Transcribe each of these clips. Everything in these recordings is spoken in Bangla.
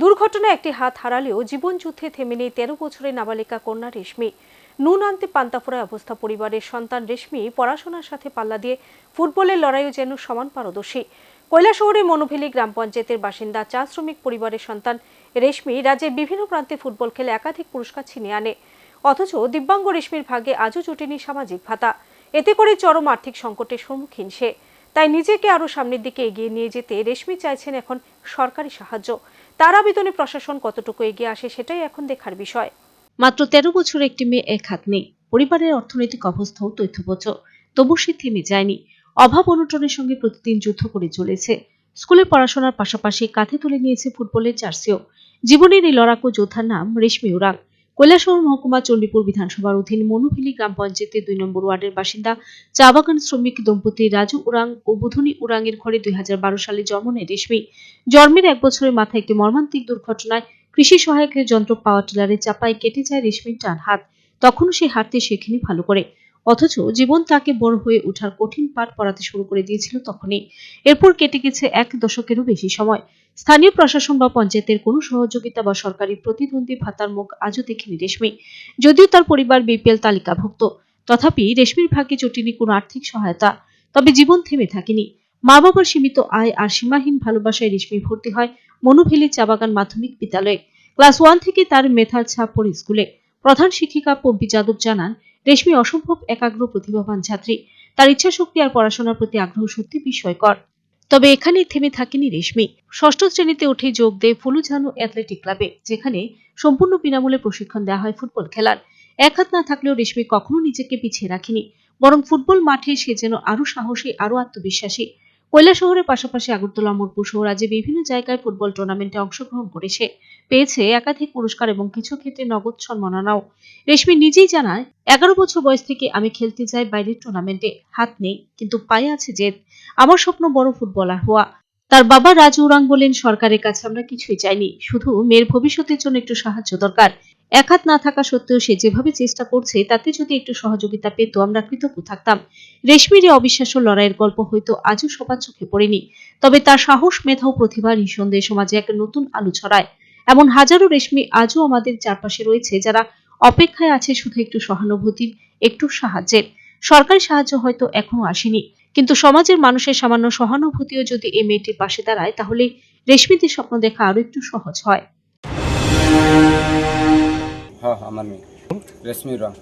দুর্ঘটনায় একটি হাত হারালেও জীবনযুদ্ধে থেমে নেই তেরো বছরের নাবালিকা কন্যা রেশমি। নুন আনতে পান্তাফোড়ায় অবস্থা পরিবারের সন্তান রেশমি পড়াশোনার সাথে পাল্লা দিয়ে ফুটবলের লড়াইও যেন সমান পারদর্শী। কৈলাসহরের মনোভেলি গ্রাম পঞ্চায়েতের বাসিন্দা চা শ্রমিক পরিবারের সন্তান রেশমি রাজ্যের বিভিন্ন প্রান্তে ফুটবল খেলে একাধিক পুরস্কার ছিনিয়ে আনে। অথচ দিব্যাঙ্গ রেশমির ভাগে আজও জোটেনি সামাজিক ভাতা। এতে করে চরম আর্থিক সংকটের সম্মুখীন সে। তাই নিজেকে আরও সামনের দিকে এগিয়ে নিয়ে যেতে রেশমি চাইছেন এখন সরকারি সাহায্য। তার আবেদনে প্রশাসন কতটুকু এগিয়ে আসে সেটাই এখন দেখার বিষয়। মাত্র তেরো বছর একটি মেয়ে এক হাত নেই। পরিবারের অর্থনৈতিক অবস্থাও তথ্যবচ তবু সে থেমে যায়নি। অভাব অনটনের সঙ্গে প্রতিদিন যুদ্ধ করে চলেছে। স্কুলে পড়াশোনার পাশাপাশি কাঁধে তুলে নিয়েছে ফুটবলের জার্সিও। জীবনের এই লড়াকু যোদ্ধার নাম রেশমি উরাং কৈলাসহর মহকুমা চণ্ডীপুর বিধানসভার অধীন মনুফিলি গ্রাম পঞ্চায়েতের দুই নম্বর ওয়ার্ডের বাসিন্দা চা বাগান শ্রমিক দম্পতি রাজু উরাং ও বুধনী উরাংয়ের ঘরে দুই হাজার বারো সালে জন্ম নেয় রেশমি। জন্মের এক বছরের মাথায় একটি মর্মান্তিক দুর্ঘটনায় কৃষি সহায়কের যন্ত্র পাওয়ার টিলারে চাপায় কেটে যায় রেশমির ডান হাত। তখনও সে হাঁটতে শেখেনি ভালো করে। অথচ জীবন তাকে বড় হয়ে ওঠার কঠিন পাঠ পড়াতে শুরু করে দিয়েছিল তখনই। এরপর কেটে গেছে এক দশকেরও বেশি সময়। স্থানীয় প্রশাসন বা পঞ্চায়েতের কোনো সহযোগিতা বা সরকারি প্রতিদ্বন্দ্বী ভাতার মুখ আজও দেখেনি রেশমি। যদিও তার পরিবার বিপিএল তালিকাভুক্ত, তথাপি রেশমির ভাগ্যে জটিনি কোনো আর্থিক সহায়তা। তবে জীবন থেমে থাকেনি। মা বাবার সীমিত আয় আর সীমাহীন ভালোবাসায় রেশমি ভর্তি হয় মনুভেলি চা বাগান মাধ্যমিক বিদ্যালয়ে। ক্লাস ওয়ান থেকে তার মেধার ছাপ পড়ে স্কুলে। প্রধান শিক্ষিকা পম্পি যাদব জানান রেশমি অসম্ভব একাগ্র, প্রতিভাবান ছাত্রী। তার ইচ্ছা শক্তি আর পড়াশোনার প্রতি আগ্রহ সত্যি বিস্ময়কর। তবে এখানেই থেমে থাকেনি রেশমি। ষষ্ঠ শ্রেণীতে উঠে যোগ দেয় ফুলুঝানু অ্যাথলেটিক ক্লাবে, যেখানে সম্পূর্ণ বিনামূল্যে প্রশিক্ষণ দেওয়া হয় ফুটবল খেলার। এক হাত না থাকলেও রেশমি কখনো নিজেকে পিছিয়ে রাখেনি, বরং ফুটবল মাঠে সে যেন আরও সাহসী আরও আত্মবিশ্বাসী। কৈলাসহরের পাশাপাশি আগরতলা মোটপুর সহ রাজ্যে বিভিন্ন জায়গায় ফুটবল টুর্নামেন্টে অংশগ্রহণ করেছে পেয়েছে একাধিক পুরস্কার এবং কিছু ক্ষেত্রে নগদ সম্মাননাও। রেশমি নিজেই জানায়, এগারো বছর বয়স থেকে আমি খেলতে যাই বাইরের টুর্নামেন্টে হাত নেই, কিন্তু পায়ে আছে জেদ, আমার স্বপ্ন বড় ফুটবলার হওয়া। তার বাবা রাজু উরাং বলেন, সরকারের কাছে আমরা কিছুই চাইনি, শুধু মেয়ের ভবিষ্যতের জন্য একটু সাহায্য দরকার। এক হাত না থাকা সত্ত্বেও সে যেভাবে চেষ্টা করছে, তাতে যদি একটু সহযোগিতা পেত, আমরা কৃতজ্ঞ থাকতাম। রেশমির অবিশ্বাস্য লড়াইয়ের গল্প হয়তো আজও সবার চোখে পড়েনি। তবে তার সাহস, মেধা ও প্রতিভা নিঃসন্দেহে সমাজে এক নতুন আলো ছড়ায়। এমন হাজারো রেশমি আজও আমাদের চারপাশে রয়েছে, যারা অপেক্ষায় আছে শুধু একটু সহানুভূতির, একটু সাহায্যের। সরকারি সাহায্য হয়তো এখনও আসেনি। কিন্তু সমাজের মানুষের সামান্য সহানুভূতিও যদি এই মেয়েটির পাশে দাঁড়ায়, তাহলে রেশমিদের স্বপ্ন দেখা আরও একটু সহজ হয়। হ্যাঁ হ্যাঁ আমার মেয়ে। রেশমি রং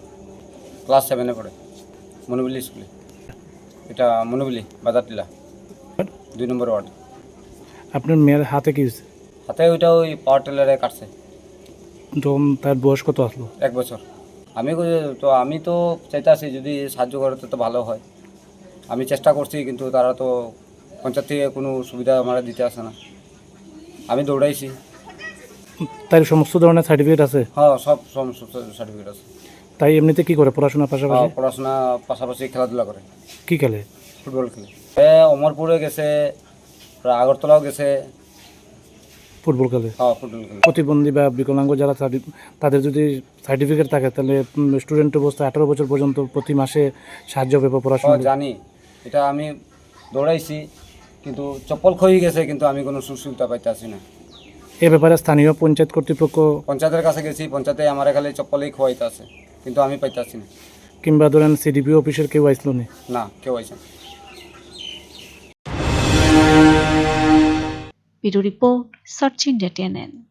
ক্লাস সেভেনে পড়ে। মনোবিলি স্কুলে। এটা মনোবিলি বাজারটিলা। দুই নম্বর ওয়ার্ড। আপনার মেয়ের হাতে কি হয়েছে? হাতে ওইটা ওই পাওয়ার টেলারে কাটছে। তখন তার বয়স কত আসলো? এক বছর। আমি তো আমি তো চাইতে আছি যদি সাহায্য করে তো তো ভালো হয়। আমি চেষ্টা করছি কিন্তু তারা তো পঞ্চায়েত থেকে কোনো সুবিধা আমার দিতে আসে না। আমি দৌড়াইছি। তার সমস্ত ধরনের সার্টিফিকেট আছে? হ্যাঁ সব সমস্ত সার্টিফিকেট আছে। তাই এমনিতে কি করে পড়াশোনার পাশাপাশি? হ্যাঁ, পড়াশোনা পাশাপাশি খেলাধুলা করে। কি খেলে? ফুটবল খেলে। এ অমরপুরে গেছে আগরতলাও গেছে। ফুটবল খেলে? হ্যাঁ ফুটবল খেলে। প্রতিবন্ধী বা বিকলাঙ্গ যারা তাদের যদি সার্টিফিকেট থাকে তাহলে স্টুডেন্ট অবস্থা আঠারো বছর পর্যন্ত প্রতি মাসে সাহায্য পেবে পড়াশোনা হ্যাঁ জানি। এটা আমি দৌড়াইছি কিন্তু চপ্পল ক্ষয়ে গেছে কিন্তু আমি কোনো সুবিধা পাইতে আসি না। এ ব্যাপারে স্থানীয় পঞ্চায়েত কর্তৃপক্ষ পঞ্চায়েতের কাছে গেছি পঞ্চায়েতে আমার খালি চপ্পলেই খোয়াইতে আছে কিন্তু আমি পাইতেছি না। কিংবা ধরেন সিডিপি অফিসের কেউ আসলো না? না কেউ আইসে না। Bureau report Search India TNN